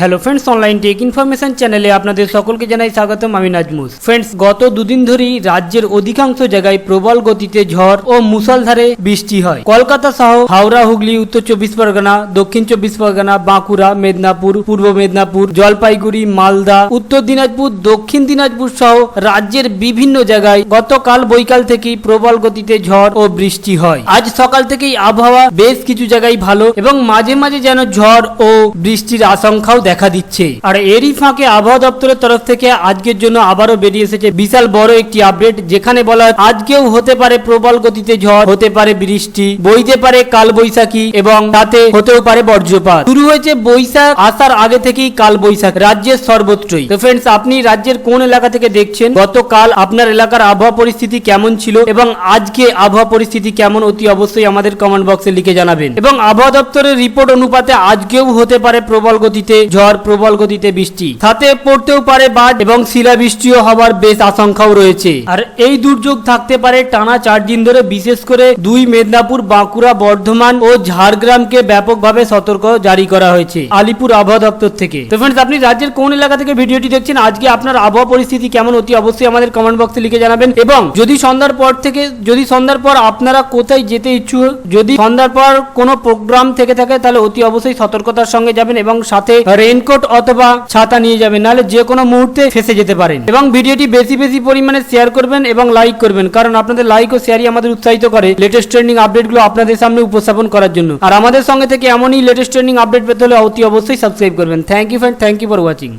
Hello friends online tech information চ্যানেলে আপনাদের সকলকে জানাই স্বাগতম, আমি নাজমুস। ফ্রেন্ডস গত দুদিন ধরেই রাজ্যের অধিকাংশ জায়গায় প্রবল গতিতে ঝড় ও মুষলধারে বৃষ্টি হয়। কলকাতা সহ হাওড়া, হুগলি, উত্তর চব্বিশ পরগনা, দক্ষিণ চব্বিশ পরগনা, বাঁকুড়া, মেদিনীপুর, পূর্ব মেদিনীপুর, জলপাইগুড়ি, মালদা, উত্তর দিনাজপুর, দক্ষিণ দিনাজপুর সহ রাজ্যের বিভিন্ন জায়গায় গতকাল বৈকাল থেকেই প্রবল গতিতে ঝড় ও বৃষ্টি হয়। আজ সকাল থেকেই আবহাওয়া বেশ কিছু জায়গায় ভালো এবং মাঝে মাঝে যেন ঝড় ও বৃষ্টির আশঙ্কাও দেখা দিচ্ছে। আর এরই ফাঁকে আবহাওয়া দপ্তরের তরফ থেকে আজকের জন্য আবারও বেরিয়ে এসেছে বিশাল বড় একটি আপডেট, যেখানে বলা হয় আজকেও হতে পারে প্রবল গতিতে ঝড়, হতে পারে বৃষ্টি, বইতে পারে কাল বৈশাখী এবং তাতে হতেও পারে বজ্রপাত। শুরু হয়েছে বৈশাখ, আসার আগে থেকেই কাল বৈশাখ রাজ্যের সর্বত্রই। তো ফ্রেন্ডস আপনি রাজ্যের কোন এলাকা থেকে দেখছেন? গতকাল আপনার এলাকার আবহাওয়া পরিস্থিতি কেমন ছিল? এবং আজকে আবহাওয়া পরিস্থিতি কেমন? অতি অবশ্যই আমাদের কমেন্ট বক্সে লিখে জানাবেন। এবং আবহাওয়া দপ্তরের রিপোর্ট অনুপাতে আজকেও হতে পারে প্রবল গতিতে ঝড় প্রবল গতিতে বৃষ্টি। সাথে পড়তেও পারে বাদ এবং শিলাবৃষ্টিও হওয়ার বেশ আশঙ্কাও রয়েছে। আর এই দুর্যোগ থাকতে পারে টানা চার দিন ধরে, বিশেষ করে দুই মেদিনীপুর, বাঁকুড়া, বর্ধমান ও ঝাড়গ্রামকে ব্যাপকভাবে সতর্ক জারি করা হয়েছে আলিপুর আবহাওয়া দপ্তর থেকে। তো ফ্রেন্ডস আপনি রাজ্যের কোন এলাকা থেকে ভিডিওটি দেখছেন, আজকে আপনার আবহাওয়া পরিস্থিতি কেমন, অতি অবশ্যই আমাদের কমেন্ট বক্সে লিখে জানাবেন। এবং যদি সন্ধ্যার পর থেকে, যদি সন্ধ্যার পর আপনারা কোথায় যেতে ইচ্ছুক, যদি সন্ধ্যার পর কোনো প্রোগ্রাম থেকে থাকে, তাহলে অতি অবশ্যই সতর্কতার সঙ্গে যাবেন এবং সাথে রেইনকোট অথবা ছাতা নিয়ে যাবেন, নাহলে যে কোনো মুহূর্তে ফেসে যেতে পারেন। এবং ভিডিওটি বেশি বেশি পরিমাণে শেয়ার করবেন এবং লাইক করবেন, কারণ আপনাদের লাইক ও শেয়ারই আমাদের উৎসাহিত করে লেটেস্ট ট্রেন্ডিং আপডেটগুলো আপনাদের সামনে উপস্থাপন করার জন্য। আর আমাদের সঙ্গে থেকে এমনই লেটেস্ট ট্রেন্ডিং আপডেট পেতে হলে অতি অবশ্যই সাবস্ক্রাইব করবেন। Thank you friend thank you for watching